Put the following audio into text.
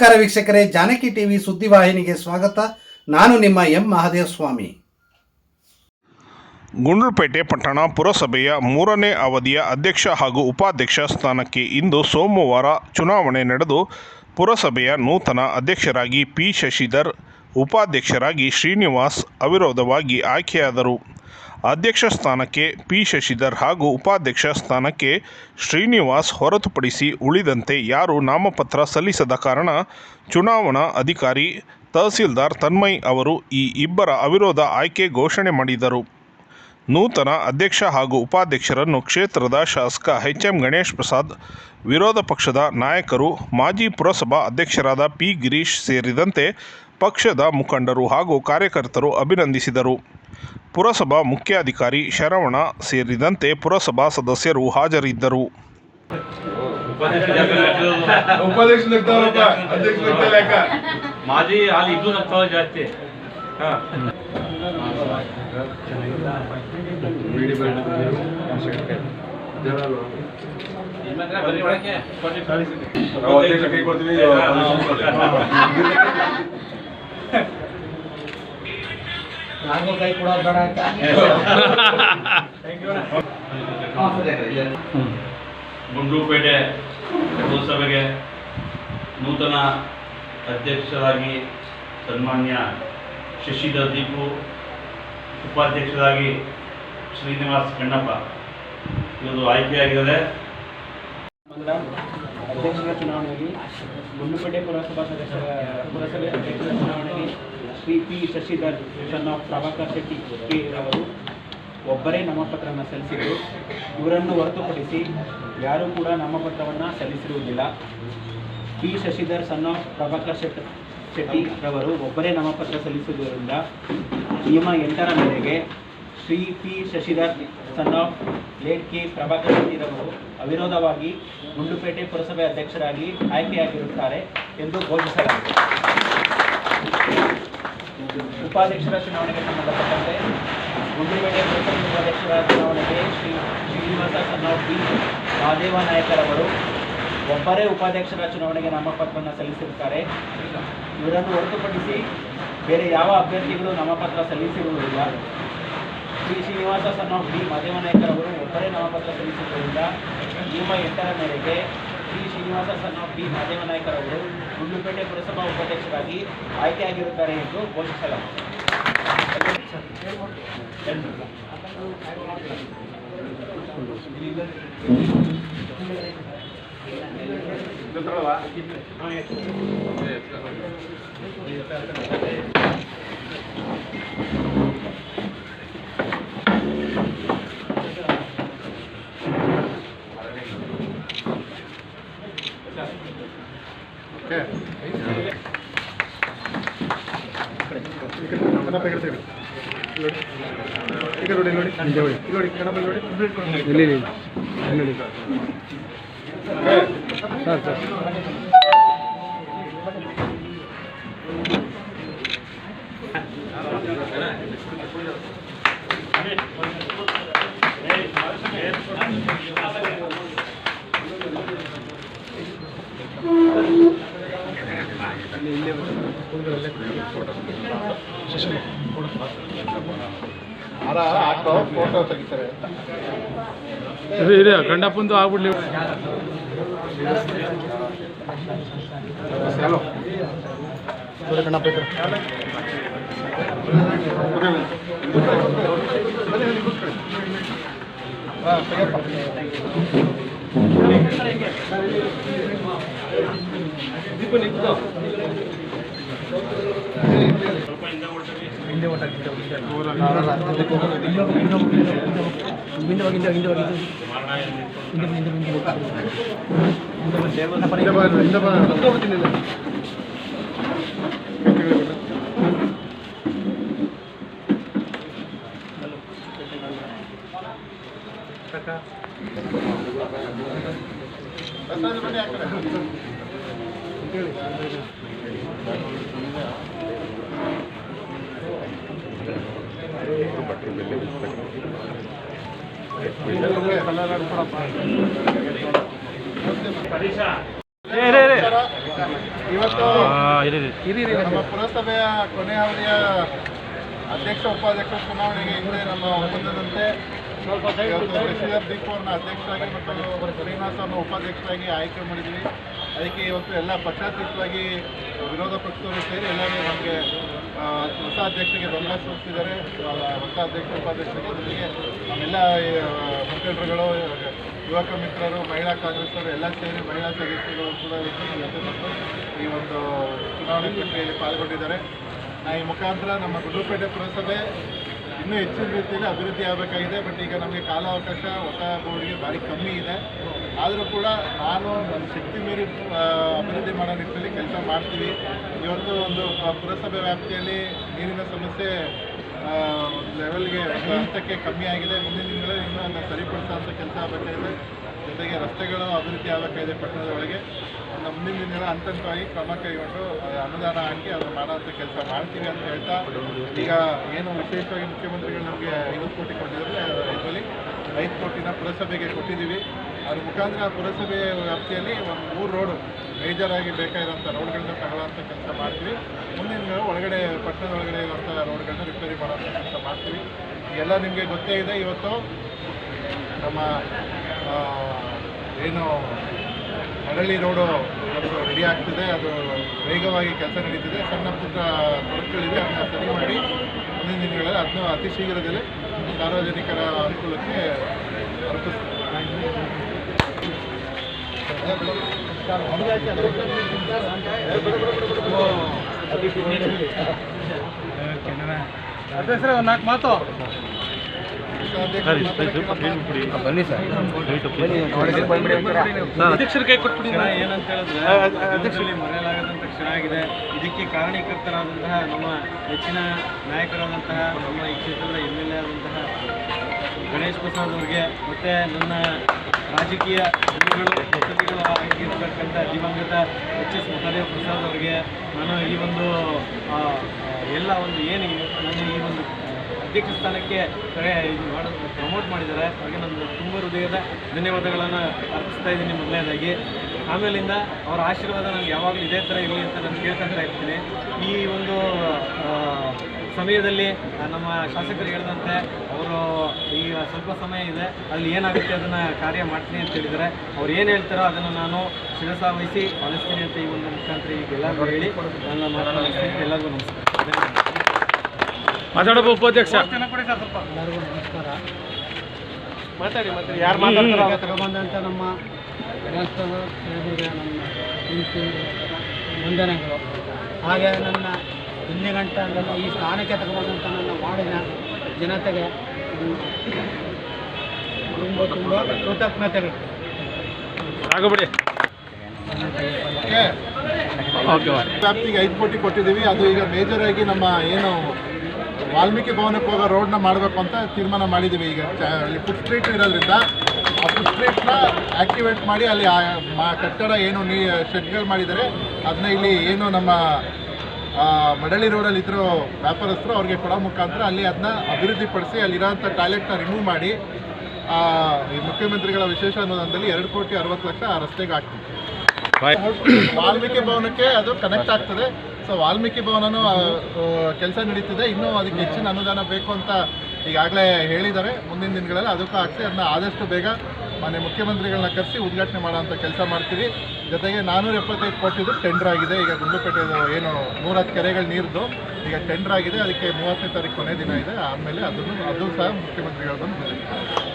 ನಮಸ್ಕಾರ ವೀಕ್ಷಕರೇ, ಜಾನಕಿ ಟಿವಿ ಸುದ್ದಿವಾಹಿನಿಗೆ ಸ್ವಾಗತ. ನಾನು ನಿಮ್ಮ ಎಂ ಮಹಾದೇವ ಸ್ವಾಮಿ ಗುಂಡ್ಲುಪೇಟೆ ಪಟ್ಟಣ ಪುರಸಭೆಯ ಮೂರನೇ ಅವಧಿಯ ಅಧ್ಯಕ್ಷ ಹಾಗೂ ಉಪಾಧ್ಯಕ್ಷ ಸ್ಥಾನಕ್ಕೆ ಇಂದು ಸೋಮವಾರ ಚುನಾವಣೆ ನಡೆದು, ಪುರಸಭೆಯ ನೂತನ ಅಧ್ಯಕ್ಷರಾಗಿ ಪಿ ಶಶಿಧರ್, ಉಪಾಧ್ಯಕ್ಷರಾಗಿ ಶ್ರೀನಿವಾಸ್ ಅವಿರೋಧವಾಗಿ ಆಯ್ಕೆಯಾದರು. ಅಧ್ಯಕ್ಷ ಸ್ಥಾನಕ್ಕೆ ಪಿ. ಶಶಿಧರ್ ಹಾಗೂ ಉಪಾಧ್ಯಕ್ಷ ಸ್ಥಾನಕ್ಕೆ ಶ್ರೀನಿವಾಸ್ ಹೊರತುಪಡಿಸಿ ಉಳಿದಂತೆ ಯಾರು ನಾಮಪತ್ರ ಸಲ್ಲಿಸದ ಕಾರಣ ಚುನಾವಣಾ ಅಧಿಕಾರಿ ತಹಸೀಲ್ದಾರ್ ತನ್ಮಯ್ ಅವರು ಈ ಇಬ್ಬರ ಅವಿರೋಧ ಆಯ್ಕೆ ಘೋಷಣೆ ಮಾಡಿದರು. ನೂತನ ಅಧ್ಯಕ್ಷ ಹಾಗೂ ಉಪಾಧ್ಯಕ್ಷರನ್ನು ಕ್ಷೇತ್ರದ ಶಾಸಕ ಎಚ್ ಎಂ ಗಣೇಶ್ ಪ್ರಸಾದ್, ವಿರೋಧ ಪಕ್ಷದ ನಾಯಕರು, ಮಾಜಿ ಪುರಸಭಾ ಅಧ್ಯಕ್ಷರಾದ ಪಿ. ಗಿರೀಶ್ ಸೇರಿದಂತೆ ಪಕ್ಷದ ಮುಖಂಡರು ಹಾಗೂ ಕಾರ್ಯಕರ್ತರು ಅಭಿನಂದಿಸಿದರು. ಪುರಸಭಾ ಮುಖ್ಯಾಧಿಕಾರಿ ಶರವಣ ಸೇರಿದಂತೆ ಪುರಸಭಾ ಸದಸ್ಯರು ಹಾಜರಿದ್ದರು. ಮಾಜಿ ಅಲ್ಲಿ ಇದು ಜಾಸ್ತಿ. ನಾಲ್ಕು ಕೈ ಕೂಡ ಅಂತ. ಲೋಕಸಭೆಗೆ ನೂತನ ಅಧ್ಯಕ್ಷರಾಗಿ ಸನ್ಮಾನ್ಯ ಶಶಿಧರ್ ದೀಪು ಉಪಾಧ್ಯಕ್ಷರಾಗಿ ಶ್ರೀನಿವಾಸ್ ಕಣ್ಣಪ್ಪ. ಇವರು ಆಯ್ಕೆಯಾಗಿದ್ದಾರೆ. ಅಧ್ಯಕ್ಷರ ಚುನಾವಣೆಯಲ್ಲಿ ಗುಂಡ್ಲುಪೇಟೆ ಪುರಸಭಾ ಸದಸ್ಯರ ಪುರಸಭೆ ಅಧ್ಯಕ್ಷರ ಚುನಾವಣೆಯಲ್ಲಿ Shri P Shashidhar son of Prabhakar Shetty K ಅವರು ಒಬ್ಬರೇ ನಾಮಪತ್ರವನ್ನು ಸಲ್ಲಿಸಿದ್ದು ಇವರನ್ನು ಹೊರತುಪಡಿಸಿ ಯಾರೂ ಕೂಡ ನಾಮಪತ್ರವನ್ನು ಸಲ್ಲಿಸಿರುವುದಿಲ್ಲ. P Shashidhar son of Prabhakar Shet Shetty ರವರು ಒಬ್ಬರೇ ನಾಮಪತ್ರ ಸಲ್ಲಿಸುವುದರಿಂದ ನಿಯಮ ಎಂಟರ ಮೇರೆಗೆ Shri P Shashidhar son of late K Prabhakar ಶೆಟ್ಟಿರವರು ಅವಿರೋಧವಾಗಿ ಗುಂಡುಪೇಟೆ ಪುರಸಭೆ ಅಧ್ಯಕ್ಷರಾಗಿ ಆಯ್ಕೆಯಾಗಿರುತ್ತಾರೆ ಎಂದು ಘೋಷಿಸಲಾಗಿದೆ. ಉಪಾಧ್ಯಕ್ಷರ ಚುನಾವಣೆಗೆ ಸಂಬಂಧಪಟ್ಟಂತೆ ಗುಂಡುಪೇಟೆ ಪುರಸಭೆ ಉಪಾಧ್ಯಕ್ಷರ ಚುನಾವಣೆಗೆ ಶ್ರೀ ಶ್ರೀನಿವಾಸ ಬಿ ಮಹಾದೇವ ನಾಯಕರವರು ಒಬ್ಬರೇ ಉಪಾಧ್ಯಕ್ಷರ ಚುನಾವಣೆಗೆ ನಾಮಪತ್ರವನ್ನು ಸಲ್ಲಿಸಿರುತ್ತಾರೆ. ಇವರನ್ನು ಹೊರತುಪಡಿಸಿ ಬೇರೆ ಯಾವ ಅಭ್ಯರ್ಥಿಗಳು ನಾಮಪತ್ರ ಸಲ್ಲಿಸಿರುವುದಿಲ್ಲ. Shri Srinivasa son of D. Madeva ನಾಯಕರವರು ಒಬ್ಬರೇ ನಾಮಪತ್ರ ಸಲ್ಲಿಸಿರುವುದರಿಂದ ನಿಯಮ ಎಂಟರ ಮೇರೆಗೆ Shri Srinivasa son B D Madeva ನಾಯಕರವರು Gundlupet ಪುರಸಭಾ ಉಪಾಧ್ಯಕ್ಷರಾಗಿ ಆಯ್ಕೆಯಾಗಿರುತ್ತಾರೆ ಎಂದು ಘೋಷಿಸಲಾಗಿದೆ ಈಗ ನೋಡಿ ನೋಡಿ. ನೋಡಿ ನೋಡಿ. ಇಲ್ಲಿ. ನೋಡಿ. Sir sir. ಫೋಟೋ ತೆಗಿತಾರೆ ಇರಿ ಇರಿ ಗಂಡಪ್ಪಂದು ಆಗ್ಬಿಡ್ಲಿ ಹಲೋ ನೋಡಿ ಕಣ್ಣಪ್ಪ ಈ ಕಡೆ. ಹಾ, ತೆಗಿಯಪ್ಪ. ಹಿಂದೆ ಬಾ, ಹಿಂದೆ ಬಾ. ಕೂತ್ಕೊಬಿಡ್ತೀನಿ ಇಲ್ಲಿ. ಬನ್ನಿ ಆ ಕಡೆ. ಇವತ್ತು ನಮ್ಮ ಪುರಸಭೆಯ ಕೊನೆ ಅವಧಿಯ ಅಧ್ಯಕ್ಷ ಉಪಾಧ್ಯಕ್ಷ ಚುನಾವಣೆಗೆ ಹಿಂದೆ ನಮ್ಮ ಒಪ್ಪಂದದಂತೆ ಸ್ವಲ್ಪ ಅಧ್ಯಕ್ಷರಾಗಿ ಮತ್ತು ಶ್ರೀನಿವಾಸ್ ಉಪಾಧ್ಯಕ್ಷರಾಗಿ ಆಯ್ಕೆ ಮಾಡಿದ್ದೀವಿ ಅದಕ್ಕೆ ಇವತ್ತು ಎಲ್ಲ ಪಕ್ಷಾತೀತವಾಗಿ ವಿರೋಧ ಪಕ್ಷದವರು ಸೇರಿ ಎಲ್ಲರೂ ನಮಗೆ ಹೊಸ ಅಧ್ಯಕ್ಷರಿಗೆ ಬೆಂಬಲ ಸೂಚಿಸಿದ್ದಾರೆ ಹೊಸ ಅಧ್ಯಕ್ಷ ಉಪಾಧ್ಯಕ್ಷರಿಗೆ ಜೊತೆಗೆ ನಮ್ಮೆಲ್ಲ ಮುಖಂಡರುಗಳು, ಯುವಕ ಮಿತ್ರರು, ಮಹಿಳಾ ಕಾಂಗ್ರೆಸ್ಸವರು ಎಲ್ಲ ಸೇರಿ ಮಹಿಳಾ ಸದಸ್ಯರು ಕೂಡ ಈ ಒಂದು ಚುನಾವಣೆ ಪ್ರಕ್ರಿಯೆಯಲ್ಲಿ ಪಾಲ್ಗೊಂಡಿದ್ದಾರೆ. ಈ ಮುಖಾಂತರ ನಮ್ಮ ಗುಂಡ್ಲುಪೇಟೆ ಪುರಸಭೆ ಇನ್ನೂ ಹೆಚ್ಚಿನ ರೀತಿಯಲ್ಲಿ ಅಭಿವೃದ್ಧಿ ಆಗಬೇಕಾಗಿದೆ. ಬಟ್ ಈಗ ನಮಗೆ ಕಾಲಾವಕಾಶ, ಹೊಸ ಬೋರ್ಡ್ಗೆ ಭಾರಿ ಕಮ್ಮಿ ಇದೆ. ಆದರೂ ಕೂಡ ನಾನು ನನ್ನ ಶಕ್ತಿ ಮೀರಿ ಅಭಿವೃದ್ಧಿ ಮಾಡೋ ನಿಟ್ಟಿನಲ್ಲಿ ಕೆಲಸ ಮಾಡ್ತೀವಿ ಇವತ್ತು ಒಂದು ಪುರಸಭೆ ವ್ಯಾಪ್ತಿಯಲ್ಲಿ ನೀರಿನ ಸಮಸ್ಯೆ ಲೆವೆಲ್ಗೆ ಹಂತಕ್ಕೆ ಕಮ್ಮಿ ಆಗಿದೆ. ಮುಂದಿನ ದಿನಗಳಲ್ಲಿ ಇನ್ನೂ ಅದನ್ನು ಸರಿಪಡಿಸುವಂಥ ಕೆಲಸ ಆಗಬೇಕಾಗಿದೆ. ಜೊತೆಗೆ ರಸ್ತೆಗಳು ಅಭಿವೃದ್ಧಿ ಆಗಬೇಕಾಗಿದೆ ಪಟ್ಟಣದ ಒಳಗೆ. ನಮ್ಮ ಮುಂದಿನ ದಿನಗಳ ಹಂತ ಹಂತವಾಗಿ ಕ್ರಮ ಕೈಗೊಂಡು ಅನುದಾನ ಹಾಕಿ ಅದನ್ನು ಮಾಡೋಂಥ ಕೆಲಸ ಮಾಡ್ತೀವಿ ಅಂತ ಹೇಳ್ತಾ, ಈಗ ಏನು ವಿಶೇಷವಾಗಿ ಮುಖ್ಯಮಂತ್ರಿಗಳು ನಮಗೆ ಐವತ್ತು ಕೋಟಿ ಕೊಟ್ಟಿದ್ದಾರೆ. ಇದರಲ್ಲಿ ಐದು ಕೋಟಿನ ಪುರಸಭೆಗೆ ಕೊಟ್ಟಿದ್ದೀವಿ. ಅದ್ರ ಮುಖಾಂತರ ಪುರಸಭೆ ವ್ಯಾಪ್ತಿಯಲ್ಲಿ ಒಂದು ಮೂರು ರೋಡು ಮೇಜರ್ ಆಗಿ ಬೇಕಾಗಿರೋಂಥ ರೋಡ್ಗಳನ್ನ ತಗೊಳ್ಳೋಂಥ ಕೆಲಸ ಮಾಡ್ತೀವಿ. ಮುಂದಿನ ದಿನ ಒಳಗಡೆ, ಪಟ್ಟಣದ ಒಳಗಡೆ ಇರುವಂಥ ರೋಡ್ಗಳನ್ನ ರಿಪೇರಿ ಮಾಡೋಂಥ ಕೆಲಸ ಮಾಡ್ತೀವಿ. ಎಲ್ಲ ನಿಮಗೆ ಗೊತ್ತೇ ಇದೆ, ಇವತ್ತು ನಮ್ಮ ಏನು ಹಳ್ಳಿ ರೋಡು ಅದು ರೆಡಿ ಆಗ್ತಿದೆ. ಅದು ವೇಗವಾಗಿ ಕೆಲಸ ನಡೀತಿದೆ. ಸಣ್ಣ ಪುಟ್ಟ ತೊಡಕುಗಳಿದೆ ಅದನ್ನ ಸರಿ ಮಾಡಿ ಮುಂದಿನ ದಿನಗಳಲ್ಲಿ ಅದನ್ನು ಅತಿ ಶೀಘ್ರದಲ್ಲೇ ಸಾರ್ವಜನಿಕರ ಅನುಕೂಲಕ್ಕೆ ಒಂದು ನಾಲ್ಕು ಮಾತು ಬನ್ನಿ ಸರ್ ಅಧ್ಯಕ್ಷರ ಕೈ ಕೊಟ್ಬಿಡಿ ಏನಂತ ಹೇಳಿದ್ರೆ ಅಧ್ಯಕ್ಷರಲ್ಲಿ ಮರೆಯಲಾಗದಂತ ಕ್ಷಣ ಇದಕ್ಕೆ ಕಾರಣೀಕರ್ತರಾದಂತಹ ನಮ್ಮ ಹೆಚ್ಚಿನ ನಾಯಕರಾದಂತಹ, ನಮ್ಮ ಈ ಕ್ಷೇತ್ರದ ಎಂ ಎಲ್ ಎ ಆದಂತಹ ಗಣೇಶ್ ಪ್ರಸಾದ್ ಅವರಿಗೆ ಮತ್ತು ನನ್ನ ರಾಜಕೀಯ ಗುರುಗಳು ವಸತಿಗಳು ಆಗಿರ್ತಕ್ಕಂಥ ದಿವಂಗತ ಎಚ್ ಎಸ್ ಮಹಾದೇವ್ ಪ್ರಸಾದ್ ಅವರಿಗೆ ನಾನು ಈ ಒಂದು ಎಲ್ಲ ಒಂದು ಏನು ನಾನು ಈ ಒಂದು ಅಧ್ಯಕ್ಷ ಸ್ಥಾನಕ್ಕೆ ಕರೆ ಇದು ಮಾಡೋದು ಪ್ರಮೋಟ್ ಮಾಡಿದ್ದಾರೆ. ಅವರಿಗೆ ನಾನು ತುಂಬ ಹೃದಯದ ಧನ್ಯವಾದಗಳನ್ನು ಅರ್ಪಿಸ್ತಾ ಇದ್ದೀನಿ ಮೊದಲನೇದಾಗಿ. ಆಮೇಲಿಂದ ಅವರ ಆಶೀರ್ವಾದ ನನಗೆ ಯಾವಾಗಲೂ ಇದೇ ಥರ ಇರಲಿ ಅಂತ ನಾನು ಕೇಳ್ಕೊತಾ ಇರ್ತೀನಿ. ಈ ಒಂದು ಸಮಯದಲ್ಲಿ ನಮ್ಮ ಶಾಸಕರು ಹೇಳಿದಂತೆ ಅವರು ಈಗ ಸ್ವಲ್ಪ ಸಮಯ ಇದೆ ಅಲ್ಲಿ ಏನಾಗುತ್ತೆ ಅದನ್ನು ಕಾರ್ಯ ಮಾಡ್ತೀನಿ ಅಂತ ಹೇಳಿದರೆ ಅವ್ರು ಏನು ಹೇಳ್ತಾರೋ ಅದನ್ನು ನಾನು ಶಿರಸ ವಹಿಸಿ ಪಾಲಿಸ್ತೀನಿ ಅಂತ ಈ ಒಂದು ಮುಖಾಂತರ ಈಗ ಎಲ್ಲರಿಗೂ ಹೇಳಿ ನನ್ನ. ಎಲ್ಲರಿಗೂ ನಮಸ್ಕಾರ. ಮಾತಾಡಬೇಕು ಉಪಾಧ್ಯಕ್ಷ. ಎಲ್ಲರಿಗೂ ನಮಸ್ಕಾರ. ಮಾತಾಡಿ ಮಾತಾಡಿ. ಯಾರು ಮಾತಾಡ್ತಾರೆ ತಗೊಬಂದಂಥ ನಮ್ಮ ಸೇರಿದ ನಮ್ಮ ವಂದನೆಗಳು. ಹಾಗೆ ನನ್ನ ಇಲ್ಲಿ ಗಂಟ ಈ ಸ್ಥಾನಕ್ಕೆ ತಗೊಂಡಂಥ ನನ್ನ ವಾರ್ಡಿನ ಜನತೆಗೆ ತುಂಬ ತುಂಬ ಕೃತಜ್ಞತೆಗಳು. ವ್ಯಾಪ್ತಿಗೆ ಐದು ಕೋಟಿ ಕೊಟ್ಟಿದ್ದೀವಿ. ಅದು ಈಗ ಮೇಜರ್ ಆಗಿ ನಮ್ಮ ಏನು ವಾಲ್ಮೀಕಿ ಭವನಕ್ಕೆ ಹೋಗೋ ರೋಡ್ನ ಮಾಡಬೇಕು ಅಂತ ತೀರ್ಮಾನ ಮಾಡಿದ್ದೀವಿ ಈಗ. ಅಲ್ಲಿ ಫುಡ್ ಸ್ಟ್ರೀಟ್ ಇರೋದ್ರಿಂದ ಆ ಫುಡ್ ಸ್ಟ್ರೀಟ್ನ ಆಕ್ಟಿವೇಟ್ ಮಾಡಿ ಅಲ್ಲಿ ಆ ಮ- ಕಟ್ಟಡ ಏನು ನೀ ಶೆಡ್ಗಳು ಮಾಡಿದ್ದಾರೆ. ಅದನ್ನ ಇಲ್ಲಿ ಏನು ನಮ್ಮ ಮಡಳಿ ರೋಡಲ್ಲಿ ಇದ್ರೋ ವ್ಯಾಪಾರಸ್ಥರು ಅವ್ರಿಗೆ ಕೊಡೋ ಮುಖಾಂತರ ಅಲ್ಲಿ ಅದನ್ನ ಅಭಿವೃದ್ಧಿಪಡಿಸಿ ಅಲ್ಲಿರೋಂಥ ಟಾಯ್ಲೆಟ್ನ ರಿಮೂವ್ ಮಾಡಿ ಮುಖ್ಯಮಂತ್ರಿಗಳ ವಿಶೇಷ ಅನುದಾನದಲ್ಲಿ ಎರಡು ಕೋಟಿ ಅರವತ್ತು ಲಕ್ಷ ಆ ರಸ್ತೆಗೆ ಹಾಕ್ತೀವಿ. ವಾಲ್ಮೀಕಿ ಭವನಕ್ಕೆ ಅದು ಕನೆಕ್ಟ್ ಆಗ್ತದೆ. ಸೊ ವಾಲ್ಮೀಕಿ ಭವನನು ಕೆಲಸ ನಡೀತಿದೆ. ಇನ್ನೂ ಅದಕ್ಕೆ ಹೆಚ್ಚಿನ ಅನುದಾನ ಬೇಕು ಅಂತ ಈಗಾಗಲೇ ಹೇಳಿದ್ದಾರೆ, ಮುಂದಿನ ದಿನಗಳಲ್ಲಿ ಅದಕ್ಕೂ ಹಾಕ್ಸಿ ಅದನ್ನ ಆದಷ್ಟು ಬೇಗ ಮಾನ್ಯ ಮುಖ್ಯಮಂತ್ರಿಗಳನ್ನ ಕರೆಸಿ ಉದ್ಘಾಟನೆ ಮಾಡೋಂಥ ಕೆಲಸ ಮಾಡ್ತೀವಿ. ಜೊತೆಗೆ ನಾನ್ನೂರ ಎಪ್ಪತ್ತೈದು ಕೋಟಿದು ಟೆಂಡರ್ ಆಗಿದೆ. ಈಗ ಗುಂಡ್ಲುಪೇಟೆದು ಏನು ನೂರತ್ತು ಕೆರೆಗಳು ನೀರ್ದು. ಈಗ ಟೆಂಡರ್ ಆಗಿದೆ. ಅದಕ್ಕೆ ಮೂವತ್ತನೇ ತಾರೀಕು ಕೊನೆ ದಿನ ಇದೆ. ಆಮೇಲೆ ಅದನ್ನು ಅದು ಸಹ ಮುಖ್ಯಮಂತ್ರಿಗಳು ಬಂದು